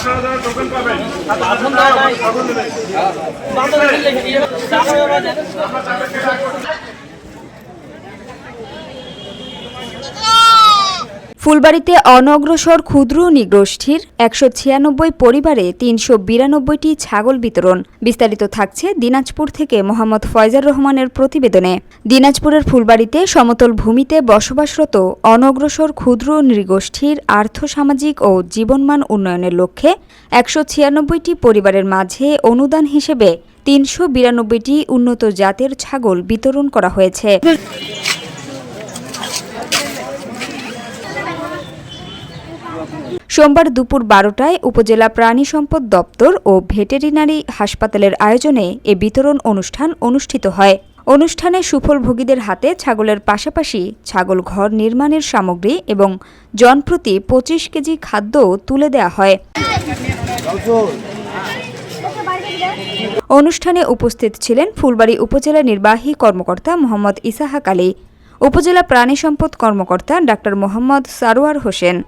আপনারা যারা টোকেন পাবেন ফুলবাড়িতে অনগ্রসর ক্ষুদ্র নিগোষ্ঠীর একশো ছিয়ানব্বই পরিবারে তিনশো বিরানব্বইটি ছাগল বিতরণ। বিস্তারিত থাকছে দিনাজপুর থেকে মোহাম্মদ ফয়জার রহমানের প্রতিবেদনে। দিনাজপুরের ফুলবাড়িতে সমতল ভূমিতে বসবাসরত অনগ্রসর ক্ষুদ্র নৃগোষ্ঠীর আর্থসামাজিক ও জীবনমান উন্নয়নের লক্ষ্যে একশো ছিয়ানব্বইটি পরিবারের মাঝে অনুদান হিসেবে তিনশো বিরানব্বইটি উন্নত জাতের ছাগল বিতরণ করা হয়েছে। সোমবার দুপুর বারোটায় উপজেলা প্রাণী সম্পদ দপ্তর ও ভেটেরিনারি হাসপাতালের আয়োজনে এ বিতরণ অনুষ্ঠান অনুষ্ঠিত হয়। অনুষ্ঠানে সুফলভোগীদের হাতে ছাগলের পাশাপাশি ছাগল ঘর নির্মাণের সামগ্রী এবং জনপ্রতি পঁচিশ কেজি খাদ্য তুলে দেয়া হয়। অনুষ্ঠানে উপস্থিত ছিলেন ফুলবাড়ী উপজেলা নির্বাহী কর্মকর্তা মোহাম্মদ ইসাহাক আলী, উপজেলা প্রাণী সম্পদ কর্মকর্তা ডাক্তার মোহাম্মদ সারোয়ার হোসেন।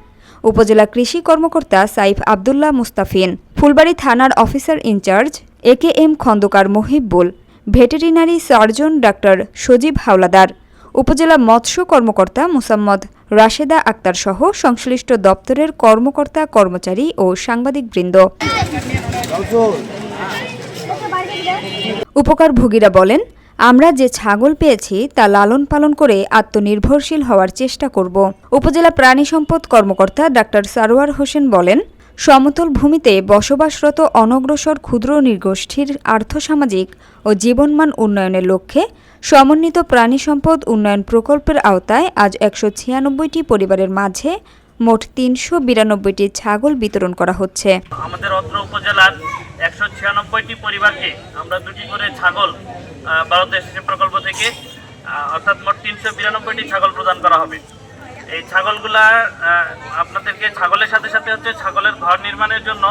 উপজেলা কৃষি কর্মকর্তা সাইফ আবদুল্লাহ মুস্তাফিন ফুলবাড়ী থানার officer in charge A K M Khandakar Mohibul veterinary surgeon doctor Sajib Howlader উপজেলা মৎস্য কর্মকর্তা মুসাম্মদ রাশেদা আক্তার সহ সংশ্লিষ্ট দপ্তরের কর্মকর্তা কর্মচারী ও সাংবাদিকবৃন্দ। উপকারভোগীরা বলেন আমরা যে ছাগল পেয়েছি তা লালন পালন করে আত্মনির্ভরশীল হওয়ার চেষ্টা করব। উপজেলা প্রাণী সম্পদ কর্মকর্তা ডাক্তার সারোয়ার হোসেন বলেন, সমতল ভূমিতে বসবাসরত অনগ্রসর ক্ষুদ্র নৃগোষ্ঠীর আর্থসামাজিক ও জীবনমান উন্নয়নের লক্ষ্যে সমন্বিত প্রাণী সম্পদ উন্নয়ন প্রকল্পের আওতায় আজ একশো ছিয়ানব্বইটি পরিবারের মাঝে মোট তিনশো বিরানব্বইটি ছাগল বিতরণ করা হচ্ছে। আমাদের অত্র উপজেলার একশো ছিয়ানব্বইটি পরিবারকে আমরা দুটি করে ছাগল ভারতের শিশু প্রকল্প থেকে। অর্থাৎ মোট তিনশো বিরানব্বইটি ছাগল প্রদান করা হবে। এই ছাগলগুলা আপনাদেরকে ছাগলের সাথে সাথে হচ্ছে ছাগলের ঘর নির্মাণের জন্য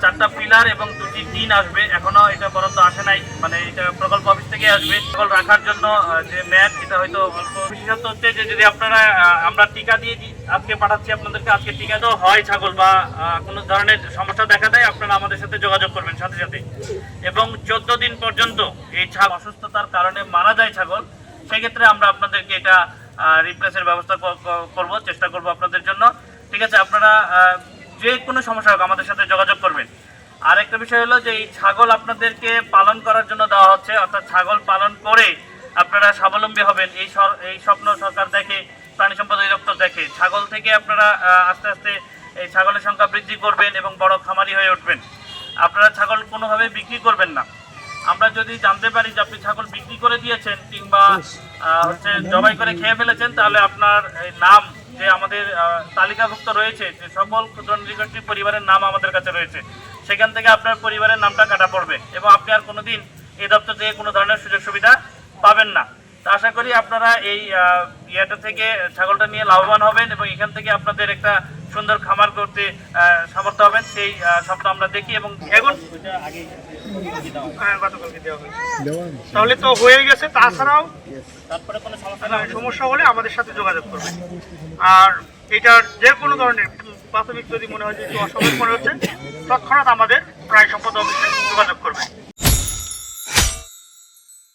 চারটা পিলার এবং দুটি টিন আসবে। এখনও এটা বরাদ্দ আসে নাই মানে এটা প্রকল্প অফিস থেকে আসবে। ছাগল রাখার জন্য যে ম্যাট, এটা হয়তো অল্প। বিশেষত হচ্ছে যে যদি আপনারা আমরা টিকা দিয়ে আজকে পাঠাচ্ছি আপনাদেরকে, আজকে টিকা তো হয় ছাগল বা কোনো ধরনের সমস্যা দেখা দেয়, আপনারা আমাদের সাথে যোগাযোগ করবেন সাথে সাথে। এবং চোদ্দ দিন পর্যন্ত এই ছাগল অসুস্থতার কারণে মারা যায় ছাগল, সেক্ষেত্রে আমরা আপনাদেরকে এটা রিপ্লেসের ব্যবস্থা করব, চেষ্টা করব আপনাদের জন্য। ঠিক আছে, আপনারা যে কোনো সমস্যা হোক, আমাদের সাথে যোগাযোগ করবেন। আর একটা বিষয় হলো যে এই ছাগল আপনাদেরকে পালন করার জন্য দেওয়া হচ্ছে, অর্থাৎ ছাগল পালন করে আপনারা স্বাবলম্বী হবেন। এই এই স্বপ্ন সরকার দেখে, প্রাণী সম্পদ অধিদপ্তর দেখে, ছাগল থেকে আপনারা আস্তে আস্তে এই ছাগলের সংখ্যা বৃদ্ধি করবেন এবং বড় খামারি হয়ে উঠবেন। আপনারা ছাগল কোনোভাবে বিক্রি করবেন না। আমরা যদি জানতে পারি যে আপনি ছাগল বিক্রি করে দিয়েছেন কিংবা হচ্ছে জবাই করে খেয়ে ফেলেছেন, তাহলে আপনার নাম যে আমাদের তালিকাভুক্ত রয়েছে, যে সকল ক্ষুদ্র নৃগোষ্ঠী পরিবারের নাম আমাদের কাছে রয়েছে, সেখান থেকে আপনার পরিবারের নামটা কাটা পড়বে এবং আপনি আর কোনো দিন এই দপ্তর থেকে কোনো ধরনের সুযোগ সুবিধা পাবেন না। তো আশা করি আপনারা এই ইয়েটা থেকে ছাগলটা নিয়ে লাভবান হবেন এবং এখান থেকে আপনাদের একটা সুন্দর খামার করতে সামর্থ্য হবেন সেই স্বপ্ন আমরা দেখি এবং এখন। তাহলে তো হয়ে গেছে তাছাড়াও তারপরে কোনো সমস্যা হলে আমাদের সাথে যোগাযোগ করবেন আর এটার যে কোনো ধরনের প্রাথমিক যদি মনে হয় যে একটু মনে হচ্ছে তৎক্ষণাৎ আমাদের প্রায় সম্পদ অফিসে যোগাযোগ করবেন